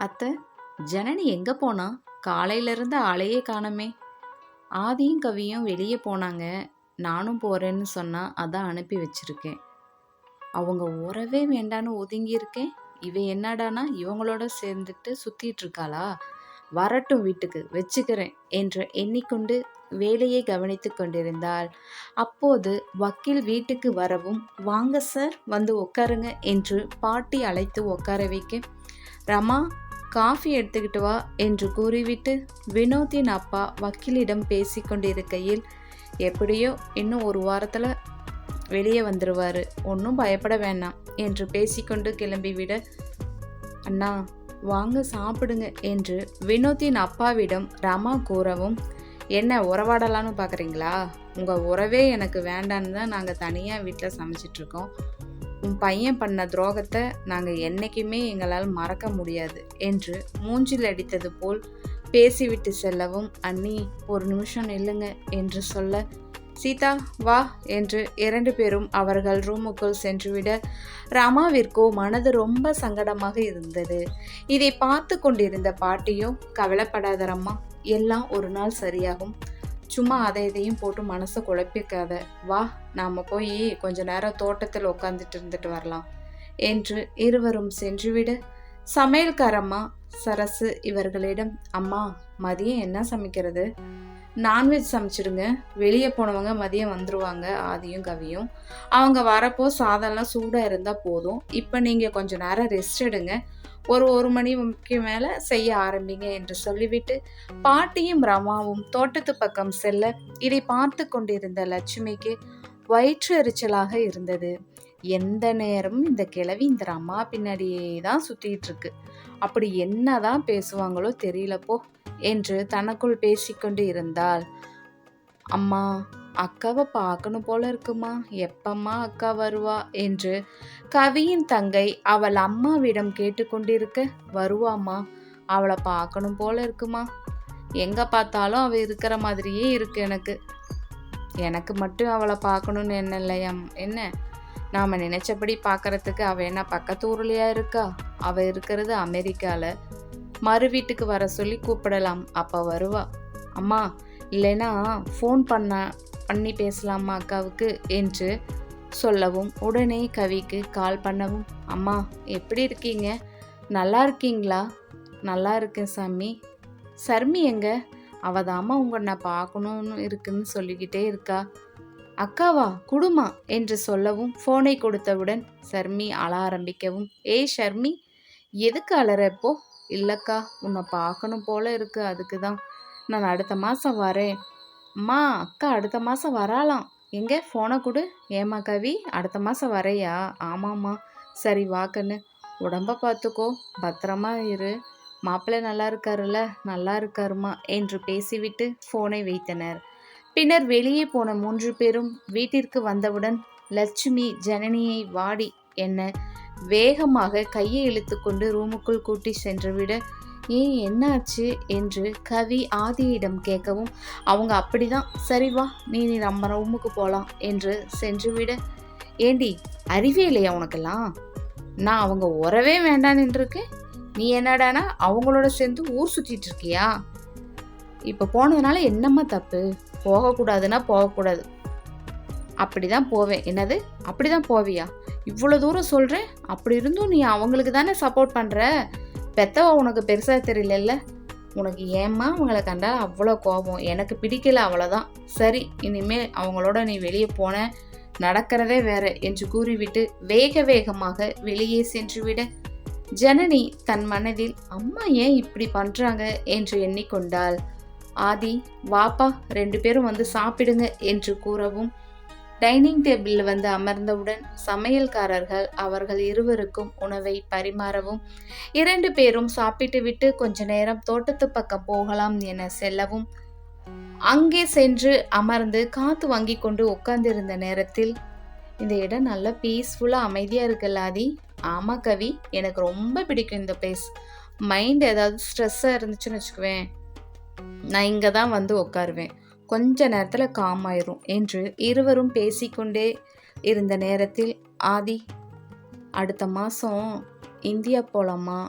அத்தை ஜனனி எங்கே போனா? காலையிலேருந்து ஆளையே காணமே. ஆதியும் கவியும் வெளியே போனாங்க. நானும் போகிறேன்னு சொன்னா அதான் அனுப்பி வச்சிருக்கேன். அவங்க உறவே வேண்டான்னு ஒதுங்கியிருக்கேன் இவ என்னடானா இவங்களோட சேர்ந்துட்டு சுத்திட்டு இருக்காளா? வரட்டும் வீட்டுக்கு வச்சுக்கிறேன் என்று எண்ணிக்கொண்டு வேலையை கவனித்து கொண்டிருந்தாள். அப்போது வக்கீல் வீட்டுக்கு வரவும் வாங்க சார் வந்து உட்காருங்க என்று பாட்டி அழைத்து உட்கார வைக்க ரமா காஃபி எடுத்துக்கிட்டு வா என்று கூறிவிட்டு வினோத்தின் அப்பா வக்கீலிடம் பேசி கொண்டிருக்கையில் எப்படியோ இன்னும் ஒரு வாரத்தில் வெளியே வந்துடுவார் ஒன்றும் பயப்பட வேண்டாம் என்று பேசிக்கொண்டு கிளம்பிவிட அண்ணா வாங்க சாப்பிடுங்க என்று வினோத்தின் அப்பாவிடம் ரமா கூறவும் என்ன உறவாடலான்னு பார்க்குறீங்களா உங்கள் உறவே எனக்கு வேண்டான்னு தான் நாங்கள் தனியாக வீட்டில் சமைச்சிட்ருக்கோம் உன் பையன் பண்ண துரோகத்தை நாங்கள் என்றைக்குமே எங்களால் மறக்க முடியாது என்று மூஞ்சில் அடித்தது போல் பேசிவிட்டு செல்லவும் அண்ணி ஒரு நிமிஷம் நில்லுங்க என்று சொல்ல சீதா வா என்று இரண்டு பேரும் அவர்கள் ரூமுக்குள் சென்றுவிட ரமாவிற்கோ மனது ரொம்ப சங்கடமாக இருந்தது. இதை பார்த்து கொண்டிருந்த பாட்டியோ கவலைப்படாத ரம்மா எல்லாம் ஒரு நாள் சரியாகும். சும்மா அதை இதையும் போட்டு மனசை குழப்பிக்காத. வா நாம் போய் கொஞ்ச நேரம் தோட்டத்தில் உட்காந்துட்டு இருந்துட்டு வரலாம். என்று இருவரும் சென்றுவிட. சமையல்காரம்மா சரசு இவர்களிடம் அம்மா மதியம் என்ன சமைக்கிறது? நான்வெஜ் சமைச்சிடுங்க. வெளியே போனவங்க மதியம் வந்துருவாங்க ஆதியும் கவியும். அவங்க வரப்போ சாதம்லாம் சூடாக இருந்தால் போதும். இப்போ நீங்கள் கொஞ்சம் நேரம் ரெஸ்ட் எடுங்க. ஒரு ஒரு மணிக்கு மேலே செய்ய ஆரம்பிங்க என்று சொல்லிவிட்டு பாட்டியும் ரமாவும் தோட்டத்து பக்கம் செல்ல இதை பார்த்து கொண்டிருந்த லட்சுமிக்கு வயிற்று எரிச்சலாக இருந்தது. எந்த நேரமும் இந்த கிழவி இந்த ரமா பின்னாடியே தான் சுத்திட்டு இருக்கு. அப்படி என்னதான் பேசுவாங்களோ தெரியலப்போ. என்று தனக்குள் பேசிக்கொண்டு இருந்தாள். அம்மா அக்காவை பார்க்கணும் போல இருக்குமா? எப்பம்மா அக்கா வருவா? என்று கவியின் தங்கை அவள் அம்மாவிடம் கேட்டுக்கொண்டிருக்க வருவாம்மா அவளை பார்க்கணும் போல இருக்குமா? எங்க பார்த்தாலும் அவள் இருக்கிற மாதிரியே இருக்கு எனக்கு. எனக்கு மட்டும் அவளை பார்க்கணும்னு என்ன இல்லையா என்ன? நாம நினைச்சபடி பார்க்கறதுக்கு அவள் என்ன பக்கத்து ஊர்லயா இருக்கா? அவள் இருக்கிறது அமெரிக்காவில் மறு வீட்டுக்கு வர சொல்லி கூப்பிடலாம். அப்போ வருவா. அம்மா இல்லைன்னா ஃபோன் பண்ண பண்ணி பேசலாமா அக்காவுக்கு? என்று சொல்லவும் உடனே கவிக்கு கால் பண்ணவும் அம்மா எப்படி இருக்கீங்க? நல்லா இருக்கீங்களா? நல்லா இருக்கேன் சாமி. சர்மி எங்க? அவதாம்மா உங்களை நான் பார்க்கணும்னு இருக்குன்னு சொல்லிக்கிட்டே இருக்கா. அக்காவா? குடுமா என்று சொல்லவும் ஃபோனை கொடுத்தவுடன் சர்மி அழ ஆரம்பிக்கவும். ஏய் ஷர்மி எதுக்கு அலற இப்போ? இல்லைக்கா உன்னை பார்க்கணும் போல இருக்கு அதுக்கு தான் நான் அடுத்த மாதம் வரேன். அம்மா அக்கா அடுத்த மாதம் வராலாம் எங்கே? ஃபோனை கொடு. ஏமா கவி அடுத்த மாதம் வரையா? ஆமாம்மா. சரி வாக்கன்னு உடம்ப பார்த்துக்கோ பத்திரமா இரு. மாப்பிள்ளை நல்லா இருக்காருல்ல? நல்லா இருக்காருமா என்று பேசிவிட்டு ஃபோனை வைத்தனர். பின்னர் வெளியே போன மூன்று பேரும் வீட்டிற்கு வந்தவுடன் லட்சுமி ஜனனியை வாடி என்ன வேகமாக கையை இழுத்துக்கொண்டு ரூமுக்குள் கூட்டி சென்றுவிட. ஏன் என்னாச்சு? என்று கவி ஆதியிடம் கேட்கவும் அவங்க அப்படிதான். சரி வா நீ நீ நம்ம ரூமுக்கு போகலாம் என்று சென்றுவிட. ஏண்டி அறிவே இல்லையா உனக்கெல்லாம்? நான் அவங்க உறவே வேண்டான்னு இருக்கேன் நீ என்னடானா அவங்களோட சேர்ந்து ஊர் சுற்றிட்டு இருக்கியா? இப்போ போனதுனால என்னம்மா தப்பு? போகக்கூடாதுன்னா போகக்கூடாது. அப்படிதான் போவேன். என்னது? அப்படிதான் போவியா? இவ்வளோ தூரம் சொல்கிறேன் அப்படி இருந்தும் நீ அவங்களுக்கு தானே சப்போர்ட் பண்ணுற பெத்தவா உனக்கு பெருசாக தெரியல உனக்கு ஏம்மா அவங்கள கண்டா அவ்வளோ கோபம்? எனக்கு பிடிக்கல அவ்வளோதான். சரி இனிமேல் அவங்களோட நீ வெளியே போன நடக்கிறதே வேற என்று கூறிவிட்டு வேக வேகமாக வெளியே சென்றுவிட ஜனனி தன் மனதில் அம்மா ஏன் இப்படி பண்ணுறாங்க என்று எண்ணிக்கொண்டாள். ஆதி வாப்பா ரெண்டு பேரும் வந்து சாப்பிடுங்க என்று கூறவும் டைனிங் டேபிளில் வந்து அமர்ந்தவுடன் சமையல்காரர்கள் அவர்கள் இருவருக்கும் உணவை பரிமாறவும் இரண்டு பேரும் சாப்பிட்டு விட்டு கொஞ்ச நேரம் தோட்டத்து பக்கம் போகலாம் என செல்லவும் அங்கே சென்று அமர்ந்து காத்து வாங்கி கொண்டு உட்கார்ந்திருந்த நேரத்தில் இந்த இடம் நல்லா பீஸ்ஃபுல்லாக அமைதியாக இருக்குல்ல ஆதி? ஆமாம் கவி. எனக்கு ரொம்ப பிடிக்கும் இந்த பிளேஸ் மைண்ட் ஏதாவது ஸ்ட்ரெஸ்ஸாக இருந்துச்சுன்னு வச்சுக்குவேன். நான் இங்கே தான் வந்து உட்காருவேன். கொஞ்ச நேரத்தில் காம் ஆயிரும் என்று இருவரும் பேசிக்கொண்டே இருந்த நேரத்தில் ஆதி அடுத்த மாதம் இந்தியா போகலாமா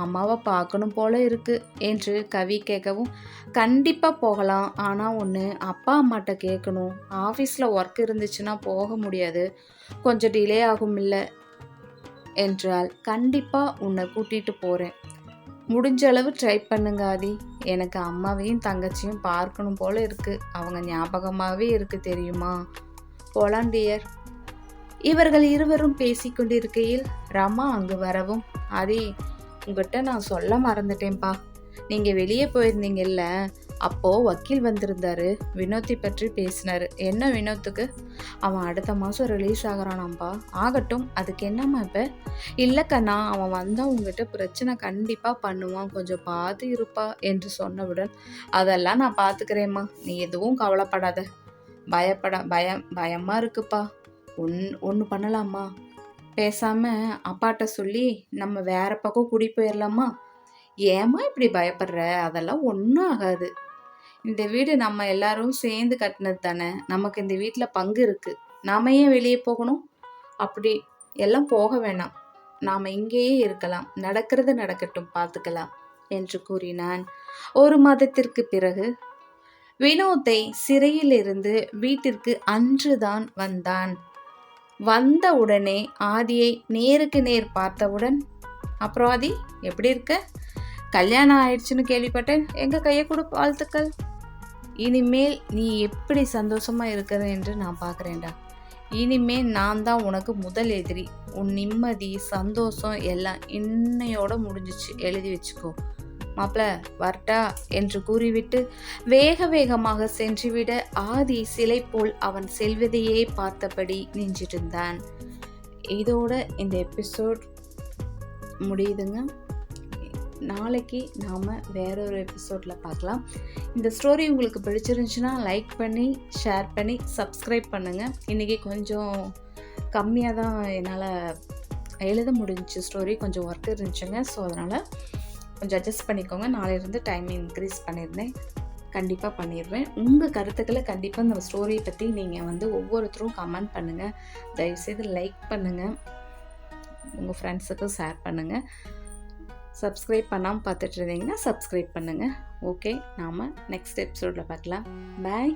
அம்மாவை பார்க்கணும் போல இருக்கு என்று கவி கேட்கவும் கண்டிப்பாக போகலாம். ஆனால் ஒன்று அப்பா அம்மாட்ட கேட்கணும் ஆஃபீஸில் ஒர்க் இருந்துச்சுன்னா போக முடியாது. கொஞ்சம் டிலே ஆகும் இல்லை என்றால் கண்டிப்பாக உன்னை கூட்டிகிட்டு போகிறேன் முடிஞ்ச அளவு ட்ரை பண்ணுங்க ஆதி. எனக்கு அம்மாவையும் தங்கச்சியும் பார்க்கணும் போல இருக்கு. அவங்க ஞாபகமாகவே இருக்கு தெரியுமா? போலாம் டியர் இவர்கள் இருவரும் பேசிக்கொண்டிருக்கையில் ரமா அங்கு வரவும் ஆதி உங்ககிட்ட நான் சொல்ல மறந்துட்டேன்ப்பா நீங்கள் வெளியே போயிருந்தீங்கல்ல? அப்போது வக்கீல் வந்திருந்தாரு. வினோத்தை பற்றி பேசினாரு. என்ன வினோத்துக்கு? அவன் அடுத்த மாதம் ரிலீஸ் ஆகிறானாம்பா. ஆகட்டும் அதுக்கு என்னம்மா இப்போ? இல்லை கண்ணா அவன் வந்தால் உங்ககிட்ட பிரச்சனை கண்டிப்பாக பண்ணுவான். கொஞ்சம் பார்த்து இருப்பா என்று சொன்னவுடன் அதெல்லாம் நான் பார்த்துக்கிறேம்மா நீ எதுவும் கவலைப்படாத. பயப்பட பயம் பயமாக இருக்குப்பா. ஒன் ஒன்று பண்ணலாமா? பேசாமல் அப்பாட்ட சொல்லி நம்ம வேற பக்கம் குடி போயிடலாமா ஏம்மா இப்படி பயப்படுற? அதெல்லாம் ஒன்றும் ஆகாது. இந்த வீடு நம்ம எல்லாரும் சேர்ந்து கட்டினது தானே? நமக்கு இந்த வீட்டில் பங்கு இருக்குது நாம ஏன் வெளியே போகணும்? அப்படி எல்லாம் போக வேணாம். நாம் இங்கேயே இருக்கலாம். நடக்கிறது நடக்கட்டும் பார்த்துக்கலாம் என்று கூறினான். ஒரு மாதத்திற்கு பிறகு வினோத்தை சிறையிலிருந்து வீட்டிற்கு அன்றுதான் வந்தான். வந்த உடனே ஆதியை நேருக்கு நேர் பார்த்தவுடன் அப்புறம் ஆதி எப்படி இருக்க? கல்யாணம் ஆயிடுச்சுன்னு கேள்விப்பட்டேன். எங்க கையை கொடு வாழ்த்துக்கள். இனிமேல் நீ எப்படி சந்தோஷமாக இருக்கிற என்று நான் பார்க்குறேன்டா. இனிமேல் நான் தான் உனக்கு முதல் எதிரி. உன் நிம்மதி சந்தோஷம் எல்லாம் இன்னையோட முடிஞ்சிச்சு. எழுதி வச்சுக்கோ. மாப்பிள வரட்டா என்று கூறிவிட்டு வேக வேகமாக சென்றுவிட ஆதி சிலை போல் அவன் செல்வதையே பார்த்தபடி நின்றிருந்தான். இதோட இந்த எபிசோட் முடியுதுங்க. நாளைக்கு நாம் வேறொரு எபிசோடில் பார்க்கலாம். இந்த ஸ்டோரி உங்களுக்கு பிடிச்சிருந்துச்சுன்னா லைக் பண்ணி ஷேர் பண்ணி சப்ஸ்கிரைப் பண்ணுங்கள் இன்றைக்கி கொஞ்சம் கம்மியாக தான் என்னால் எழுத முடிஞ்சு ஸ்டோரி கொஞ்சம் ஒர்க் இருந்துச்சுங்க. ஸோ அதனால் கொஞ்சம் அட்ஜஸ்ட் பண்ணிக்கோங்க. நாளையிலேருந்து டைம் இன்க்ரீஸ் பண்ணியிருந்தேன் கண்டிப்பாக பண்ணிடுவேன் உங்கள் கருத்துக்களை கண்டிப்பாக இந்த ஸ்டோரியை பற்றி நீங்கள் வந்து ஒவ்வொருத்தரும் கமெண்ட் பண்ணுங்கள் தயவுசெய்து லைக் பண்ணுங்கள் உங்கள் ஃப்ரெண்ட்ஸுக்கும் ஷேர் பண்ணுங்கள் சப்ஸ்கிரைப் பண்ணாமல் பார்த்துட்டு இருந்தீங்கன்னா சப்ஸ்கிரைப் பண்ணுங்கள் ஓகே நாம் நெக்ஸ்ட் எபிசோடில் பார்க்கலாம். பாய்